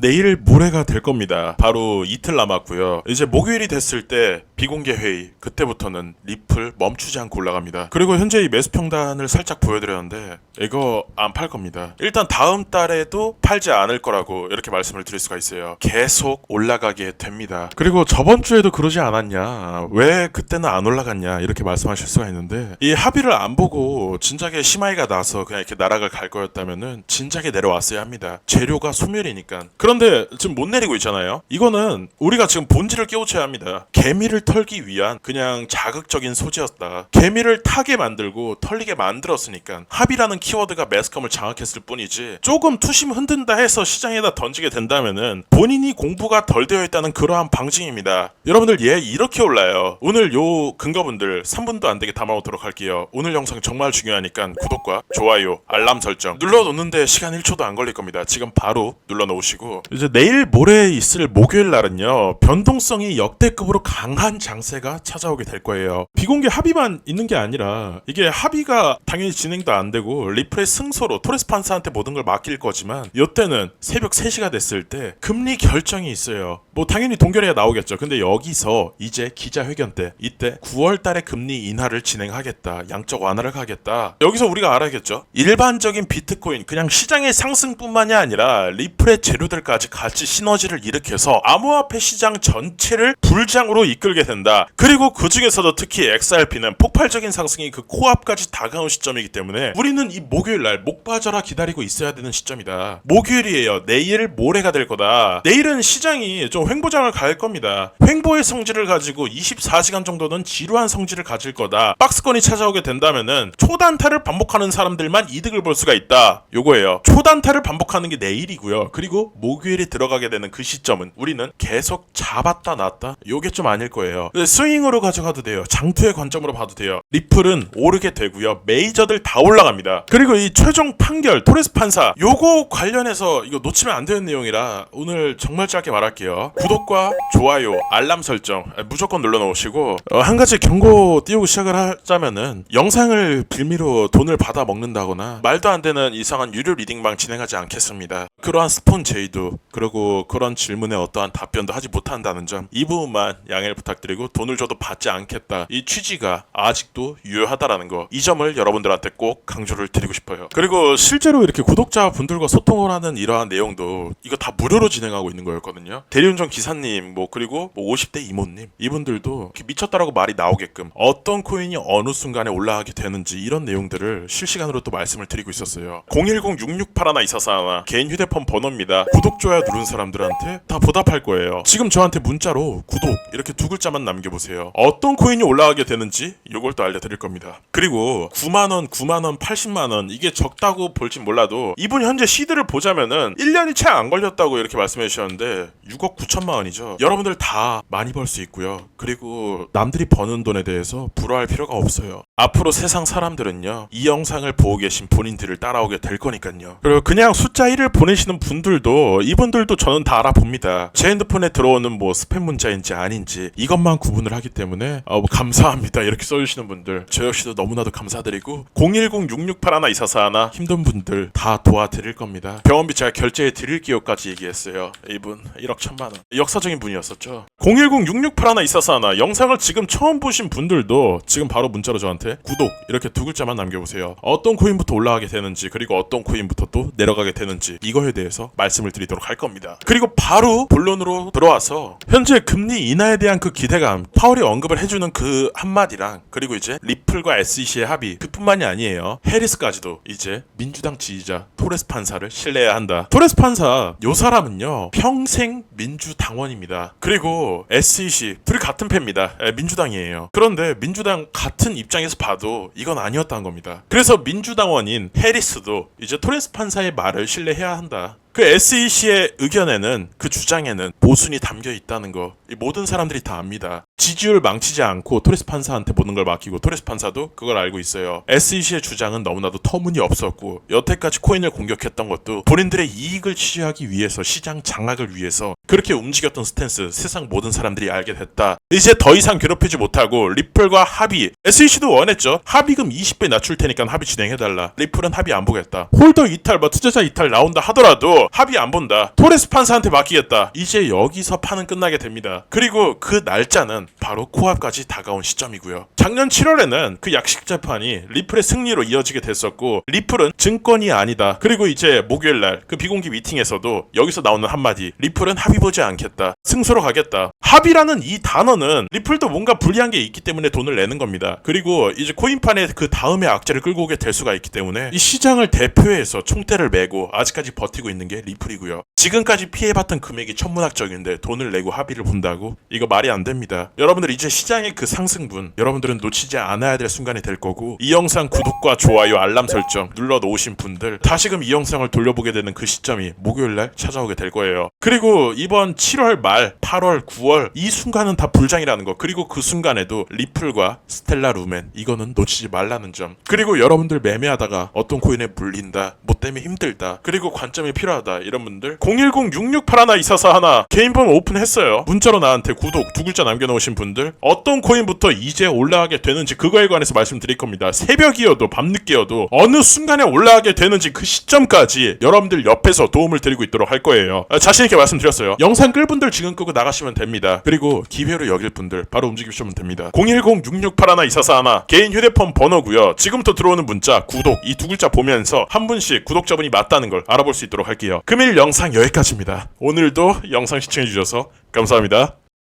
내일 모레가 될 겁니다. 바로 이틀 남았고요. 이제 목요일이 됐을 때 비공개 회의 그때부터는 리플 멈추지 않고 올라갑니다. 그리고 현재 이 매수 평단을 살짝 보여드렸는데 이거 안 팔 겁니다. 일단 다음 달에도 팔지 않을 거라고 이렇게 말씀을 드릴 수가 있어요. 계속 올라가게 됩니다. 그리고 저번 주에도 그러지 않았냐? 왜 그때는 안 올라갔냐? 이렇게 말씀하실 수가 있는데 이 합의를 안 보고 진작에 심하이가 나서 그냥 이렇게 나락을 갈 거였다면은 진작에 내려왔어야 합니다. 재료가 소멸이니까. 그 런데 지금 못 내리고 있잖아요. 이거는 우리가 지금 본질을 깨우쳐야 합니다. 개미를 털기 위한 그냥 자극적인 소지였다. 개미를 타게 만들고 털리게 만들었으니까 합의라는 키워드가 매스컴을 장악했을 뿐이지 조금 투심 흔든다 해서 시장에다 던지게 된다면은 본인이 공부가 덜 되어 있다는 그러한 방증입니다. 여러분들 얘 이렇게 올라요. 오늘 요 근거분들 3분도 안 되게 담아오도록 할게요. 오늘 영상 정말 중요하니까 구독과 좋아요, 알람 설정 눌러놓는데 시간 1초도 안 걸릴 겁니다. 지금 바로 눌러놓으시고 이제 내일 모레 있을 목요일 날은요 변동성이 역대급으로 강한 장세가 찾아오게 될 거예요. 비공개 합의만 있는 게 아니라 이게 합의가 당연히 진행도 안 되고 리플의 승소로 토레스 판사한테 모든 걸 맡길 거지만 이때는 새벽 3시가 됐을 때 금리 결정이 있어요. 뭐 당연히 동결해야 나오겠죠. 근데 여기서 이제 기자회견 때 이때 9월 달에 금리 인하를 진행하겠다. 양적 완화를 가겠다. 여기서 우리가 알아야겠죠. 일반적인 비트코인 그냥 시장의 상승뿐만이 아니라 리플의 재료들까지 같이 시너지를 일으켜서 암호화폐 시장 전체를 불장으로 이끌게 된다. 그리고 그 중에서도 특히 XRP는 폭발적인 상승이 그 코앞까지 다가온 시점이기 때문에 우리는 이 목요일 날 목 빠져라 기다리고 있어야 되는 시점이다. 목요일이에요. 내일 모레가 될 거다. 내일은 시장이 좀 횡보장을 갈 겁니다. 횡보의 성질을 가지고 24시간 정도는 지루한 성질을 가질 거다. 박스권이 찾아오게 된다면은 초단타를 반복하는 사람들만 이득을 볼 수가 있다. 요거예요. 초단타를 반복하는 게 내일이고요. 그리고 목 요일에 들어가게 되는 그 시점은 우리는 계속 잡았다 놨다. 요게 좀 아닐 거예요. 스윙으로 가져가도 돼요. 장투의 관점으로 봐도 돼요. 리플은 오르게 되고요. 메이저들 다 올라갑니다. 그리고 이 최종 판결 토레스 판사 요거 관련해서 이거 놓치면 안 되는 내용이라 오늘 정말 짧게 말할게요. 구독과 좋아요, 알람 설정 무조건 눌러 놓으시고 어, 한 가지 경고 띄우고 시작을 하자면은 영상을 빌미로 돈을 받아 먹는다거나 말도 안 되는 이상한 유료 리딩방 진행하지 않겠습니다. 그러한 스폰 제의도 그리고 그런 질문에 어떠한 답변도 하지 못한다는 점 이 부분만 양해를 부탁드리고 돈을 줘도 받지 않겠다. 이 취지가 아직도 유효하다라는 거 이 점을 여러분들한테 꼭 강조를 드리고 싶어요. 그리고 실제로 이렇게 구독자 분들과 소통을 하는 이러한 내용도 이거 다 무료로 진행하고 있는 거였거든요. 대리운전 기사님 뭐 그리고 뭐 50대 이모님 이분들도 미쳤다라고 말이 나오게끔 어떤 코인이 어느 순간에 올라가게 되는지 이런 내용들을 실시간으로 또 말씀을 드리고 있었어요. 010-668 244 개인 휴대 폰 번호입니다. 구독 좋아요 누른 사람들한테 다 보답할 거예요. 지금 저한테 문자로 구독 이렇게 두 글자만 남겨보세요. 어떤 코인이 올라가게 되는지 이걸 또 알려드릴 겁니다. 그리고 9만 원, 9만 원, 80만 원 이게 적다고 볼진 몰라도 이분 현재 시드를 보자면은 1년이 채 안 걸렸다고 이렇게 말씀해 주셨는데 6억 9천만 원이죠. 여러분들 다 많이 벌 수 있고요. 그리고 남들이 버는 돈에 대해서 불화할 필요가 없어요. 앞으로 세상 사람들은요. 이 영상을 보고 계신 본인들을 따라오게 될 거니까요. 그리고 그냥 숫자 1을 보내 시는 분들도 이분들도 저는 다 알아봅니다. 제 핸드폰에 들어오는 뭐 스팸 문자인지 아닌지 이것만 구분을 하기 때문에 어, 뭐 감사합니다 이렇게 써주시는 분들 저 역시도 너무나도 감사드리고 010-668-244 힘든 분들 다 도와드릴 겁니다. 병원비 제가 결제해 드릴게요까지 얘기했어요. 이분 1억 천만 원 역사적인 분이었었죠. 010-668-244 영상을 지금 처음 보신 분들도 지금 바로 문자로 저한테 구독 이렇게 두 글자만 남겨보세요. 어떤 코인부터 올라가게 되는지 그리고 어떤 코인부터 또 내려가게 되는지 이거에 대해서 말씀을 드리도록 할 겁니다. 그리고 바로 본론으로 들어와서 현재 금리 인하에 대한 그 기대감 파월이 언급을 해주는 그 한마디랑 그리고 이제 리플과 SEC의 합의 그뿐만이 아니에요. 해리스까지도 이제 민주당 지지자 토레스 판사를 신뢰해야 한다. 토레스 판사 요 사람은요 평생 민주당원입니다. 그리고 SEC 둘이 같은 패입니다. 에, 민주당이에요. 그런데 민주당 같은 입장에서 봐도 이건 아니었다는 겁니다. 그래서 민주당원인 해리스도 이제 토레스 판사의 말을 신뢰해야 한다. 있다. 그 SEC의 의견에는 그 주장에는 모순이 담겨 있다는 거이 모든 사람들이 다 압니다. 지지율 망치지 않고 토레스 판사한테 모든 걸 맡기고 토레스 판사도 그걸 알고 있어요. SEC의 주장은 너무나도 터무니없었고 여태까지 코인을 공격했던 것도 본인들의 이익을 취하기 위해서 시장 장악을 위해서 그렇게 움직였던 스탠스 세상 모든 사람들이 알게 됐다. 이제 더 이상 괴롭히지 못하고 리플과 합의 SEC도 원했죠. 합의금 20배 낮출 테니까 합의 진행해달라. 리플은 합의 안 보겠다. 홀더 이탈 뭐 투자자 이탈 나온다 하더라도 합의 안 본다. 토레스 판사한테 맡기겠다. 이제 여기서 판은 끝나게 됩니다. 그리고 그 날짜는 바로 코앞까지 다가온 시점이고요. 작년 7월에는 그 약식 재판이 리플의 승리로 이어지게 됐었고 리플은 증권이 아니다. 그리고 이제 목요일 날 그 비공개 미팅에서도 여기서 나오는 한마디 리플은 합의 보지 않겠다. 승소로 가겠다. 합의라는 이 단어는 리플도 뭔가 불리한 게 있기 때문에 돈을 내는 겁니다. 그리고 이제 코인판에 그 다음에 악재를 끌고 오게 될 수가 있기 때문에 이 시장을 대표해서 총대를 메고 아직까지 버티고 있는 게 리플이고요. 지금까지 피해봤던 금액이 천문학적인데 돈을 내고 합의를 본다고? 이거 말이 안 됩니다. 여러분들 이제 시장의 그 상승분 여러분들은 놓치지 않아야 될 순간이 될 거고 이 영상 구독과 좋아요 알람 설정 눌러 놓으신 분들 다시금 이 영상을 돌려보게 되는 그 시점이 목요일 날 찾아오게 될 거예요. 그리고 이번 7월 말 8월 9월 이 순간은 다 불장이라는 거 그리고 그 순간에도 리플과 스텔라 루멘 이거는 놓치지 말라는 점 그리고 여러분들 매매하다가 어떤 코인에 물린다 뭐 때문에 힘들다 그리고 관점이 필요하다 이런 분들. 010-668 하나 개인 번호 오픈했어요. 문자로 나한테 구독 두 글자 남겨놓으신 분들. 어떤 코인부터 이제 올라가게 되는지 그거에 관해서 말씀드릴 겁니다. 새벽이어도 밤늦게여도 어느 순간에 올라가게 되는지 그 시점까지 여러분들 옆에서 도움을 드리고 있도록 할 거예요. 아, 자신있게 말씀드렸어요. 영상 끌 분들 지금 끄고 나가시면 됩니다. 그리고 기회로 여길 분들 바로 움직이시면 됩니다. 010-668 개인 휴대폰 번호고요. 지금부터 들어오는 문자 구독 이 두 글자 보면서 한 분씩 구독자분이 맞다는 걸 알아볼 수 있도록 할게요 금일 영상 여기까지입니다. 오늘도 영상 시청해주셔서 감사합니다